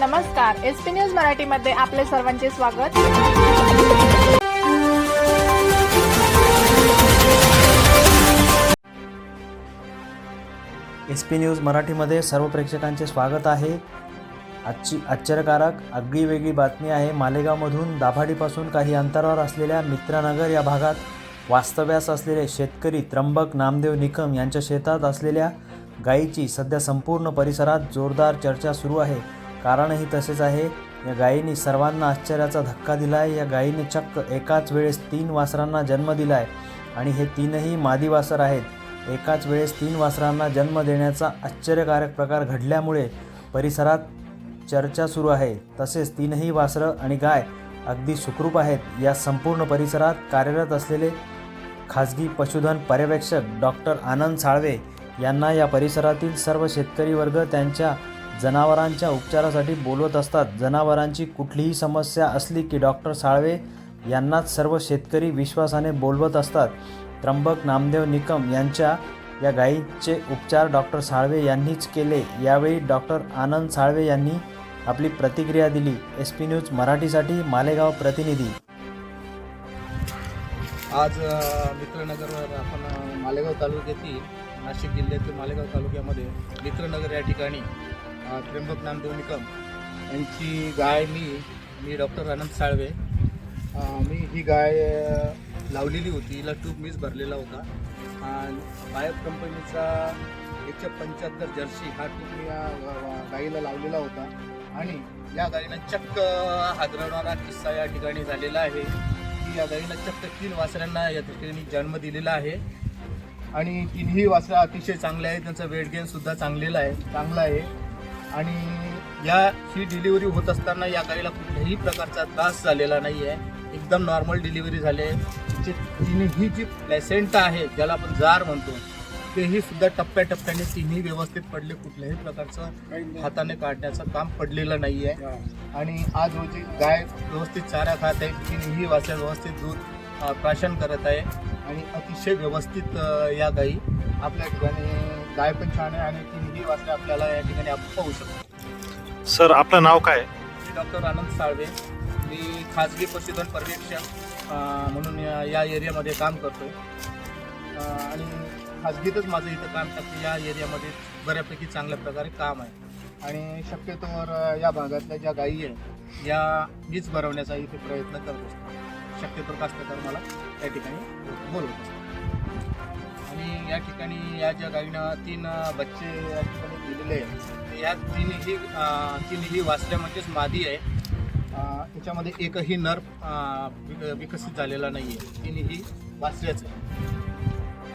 नमस्कार S P news मराठीमध्ये आपले सर्वांचे स्वागत. एस पी न्यूज मराठीमध्ये सर्व प्रेक्षकांचे स्वागत आहे. आजची आश्चर्यकारक आगळी वेगळी बातमी आहे. मालेगावमधून दाभाडीपासून काही अंतरावर असलेल्या मित्रनगर या भागात वास्तव्यास असलेले शेतकरी त्र्यंबक नामदेव निकम यांच्या शेतात असलेल्या गायीची सध्या संपूर्ण परिसरात जोरदार चर्चा सुरू आहे. कारणही तसेच आहे. या गायीने सर्वांना आश्चर्याचा धक्का दिला आहे या गायीने चक्क एकाच वेळेस तीन वासरांना जन्म दिला आहे आणि हे तीनही मादी वासर आहेत. एकाच वेळेस तीन वासरांना जन्म देण्याचा आश्चर्यकारक प्रकार घडल्यामुळे परिसरात चर्चा सुरू आहे. तसेच तीनही वासरं आणि गाय अगदी सुखरूप आहेत. या संपूर्ण परिसरात कार्यरत असलेले खाजगी पशुधन पर्यवेक्षक डॉक्टर आनंद साळवे यांना या परिसरातील सर्व शेतकरी वर्ग त्यांच्या जनावरांच्या उपचारासाठी बोलवत असतात. जनावरांची कुठलीही समस्या असली की डॉक्टर साळवे यांनाच सर्व शेतकरी विश्वासाने बोलवत असतात. त्र्यंबक नामदेव निकम यांच्या या गायीचे उपचार डॉक्टर साळवे यांनीच केले. यावेळी डॉक्टर आनंद साळवे यांनी आपली प्रतिक्रिया दिली. एस पी न्यूज मराठीसाठी मालेगाव प्रतिनिधी. आज मित्रनगरवर आपण मालेगाव तालुक्यातील नाशिक जिल्ह्यातील मालेगाव तालुक्यामध्ये मित्रनगर या ठिकाणी त्र्यंबक नामदेव निकम यांची गाय मी मी डॉक्टर आनंद साळवे. मी ही गाय लावलेली होती. हिला ट्यूब मीच भरलेला होता. आणि बायर कंपनीचा एकशे पंच्याहत्तर जर्सी हा ट्यूब मी या गाईला लावलेला होता. आणि या गाईला चक्क हादरवणारा किस्सा या ठिकाणी झालेला आहे. की या गाईला चक्क तीन वासरांना या ठिकाणी जन्म दिलेला आहे. आणि तिन्ही वासरा अतिशय चांगले आहेत. त्यांचा वेट गेनसुद्धा चांगलेला आहे चांगला आहे. आणि या ही डिलिव्हरी होत असताना या गाईला कुठल्याही प्रकारचा त्रास झालेला नाही आहे एकदम नॉर्मल डिलिव्हरी झाली. आहे तिने ही जी प्लेसेंटा आहे ज्याला आपण जार म्हणतो तेही सुद्धा टप्प्याटप्प्याने तिन्ही व्यवस्थित पडले. कुठल्याही प्रकारचं हाताने काढण्याचं काम पडलेलं नाही आहे आणि आज रोजी गाय व्यवस्थित चारा खात आहे. तिनेही वाचा व्यवस्थित दूध प्राशन करत आहे. आणि अतिशय व्यवस्थित या गायी आपल्या ठिकाणी गाय पण छान आहे आणि तिन्ही वासरे आपल्याला या ठिकाणी आपण पाहू शकतो. सर आपलं नाव काय? मी डॉक्टर आनंद साळवे. मी खाजगी पशुधन पर्यवेक्षक म्हणून या एरियामध्ये काम करतो आणि खाजगीतच माझं इथं काम टाकतं या एरियामध्ये बऱ्यापैकी चांगल्या प्रकारे काम आहे. आणि शक्यतोवर या भागातल्या ज्या गायी आहे या मीच भरवण्याचा इथे प्रयत्न करत असतो. शक्यतो कास्तकार मला या ठिकाणी बोलवत असतो. आणि या ठिकाणी या ज्या गाईनं तीन बच्चे या ठिकाणी दिलेले आहेत. या तिन्ही तीनही तिन्ही वासल्या म्हणजेच मादी आहे. त्याच्यामध्ये एकही नर विक- विकसित झालेला नाही आहे तीनही वासल्याच आहे